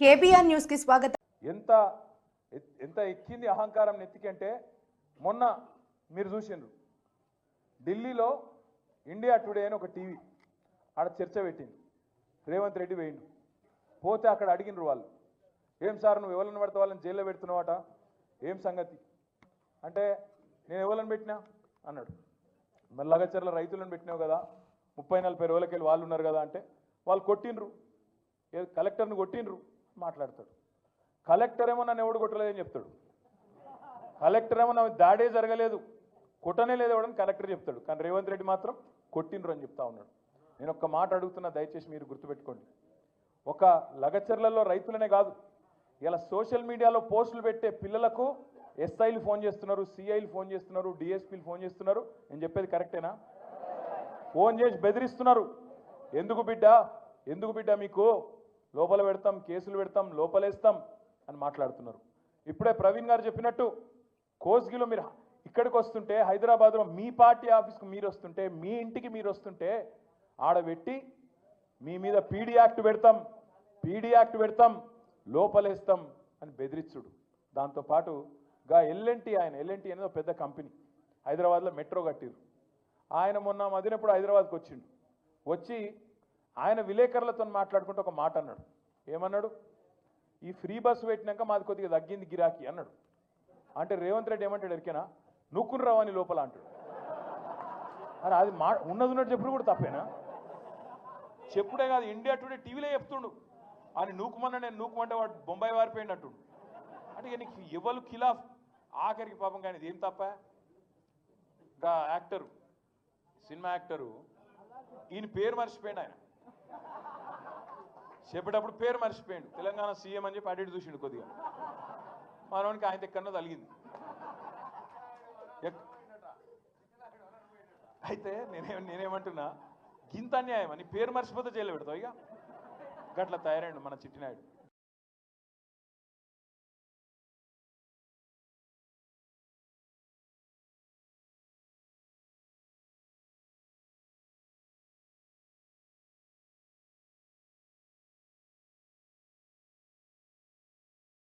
KBR న్యూస్కి స్వాగతం. ఎంత ఎంత ఎక్కింది అహంకారం నెత్తికంటే మొన్న మీరు చూసిండ్రు. ఢిల్లీలో ఇండియా టుడే అని ఒక టీవీ ఆడ చర్చ పెట్టింది రేవంత్ రెడ్డి వేయండు పోతే అక్కడ అడిగినరు వాళ్ళు ఏం సార్ నువ్వు ఎవరిని పెడతా వాళ్ళని జైల్లో పెడుతున్నావాట? ఏం సంగతి? అంటే నేను ఎవరిని పెట్టినా? అన్నాడు. మరి లగచర్ల రైతులను పెట్టినావు కదా ముప్పై నలభై రోజులకి వెళ్ళి వాళ్ళు ఉన్నారు కదా అంటే వాళ్ళు కొట్టిండ్రు. కలెక్టర్ని కొట్టిండ్రు. మాట్లాడతాడు. కలెక్టర్ ఏమో నన్ను ఎవడు కొట్టలేదని చెప్తాడు. కలెక్టర్ ఏమో నా దాడే జరగలేదు కొట్టనే లేదు ఎవడని కలెక్టర్ చెప్తాడు. కానీ రేవంత్ రెడ్డి మాత్రం కొట్టిండ్రు అని చెప్తా ఉన్నాడు. నేను ఒక్క మాట అడుగుతున్నా దయచేసి మీరు గుర్తుపెట్టుకోండి. ఒక లగచర్లలో రైతులనే కాదు ఇలా సోషల్ మీడియాలో పోస్టులు పెట్టే పిల్లలకు ఎస్ఐలు ఫోన్ చేస్తున్నారు సిఐలు ఫోన్ చేస్తున్నారు డిఎస్పీలు ఫోన్ చేస్తున్నారు. నేను చెప్పేది కరెక్టేనా? ఫోన్ చేసి బెదిరిస్తున్నారు. ఎందుకు బిడ్డ? ఎందుకు బిడ్డ మీకు? లోపల పెడతాం కేసులు పెడతాం లోపలేస్తాం అని మాట్లాడుతున్నారు. ఇప్పుడే ప్రవీణ్ గారు చెప్పినట్టు కోస్గిలో మీరు ఇక్కడికి వస్తుంటే హైదరాబాద్లో మీ పార్టీ ఆఫీస్కి మీరు వస్తుంటే మీ ఇంటికి మీరు వస్తుంటే ఆడబెట్టి మీ మీద పీడీ యాక్ట్ పెడతాం పీడీ యాక్ట్ పెడతాం లోపలేస్తాం అని బెదిరించుడు దాంతోపాటు గా ఎల్ఎన్టీ ఆయన ఎల్ఎన్టీ అనేది ఒక పెద్ద కంపెనీ హైదరాబాద్లో మెట్రో కట్టిరు. ఆయన మొన్న మదినప్పుడు హైదరాబాద్కి వచ్చిండు. వచ్చి ఆయన విలేకరులతో మాట్లాడుకుంటూ ఒక మాట అన్నాడు. ఏమన్నాడు? ఈ ఫ్రీ బస్సు పెట్టినాక మాది కొద్దిగా తగ్గింది గిరాకీ అన్నాడు. అంటే రేవంత్ రెడ్డి ఏమంటాడు ఎరికేనా? నువ్వుకుని రావని లోపల అంటాడు. అరే అది మా ఉన్నది ఉన్నట్టు చెప్పుడు కూడా తప్పేనా? చెప్పుడే కాదు ఇండియా టుడే టీవీలో చెప్తుండు. అని నూకుమన్నా నేను నూకుమంటే వాడు బొంబాయి వారిపోయింది అంటుండు. అంటే నీకు ఎవరు ఖిలాఫ్? ఆఖరికి పాపం కానీ ఏం తప్ప? యాక్టరు సినిమా యాక్టరు ఈయన పేరు మర్చిపోయాడు ఆయన. చెప్పేటప్పుడు పేరు మర్చిపోయాడు. తెలంగాణ సీఎం అని చెప్పి అడిగి చూసిండు కొద్దిగా. మనోనికి ఆయన ఎక్కడో తలిగింది అయితే నేనే నేనేమంటున్నా గింత అన్యాయం అని పేరు మర్చిపోతే జైలు పెడతావు ఇక. గట్ల తయారైండు మన చిట్టినాయుడు.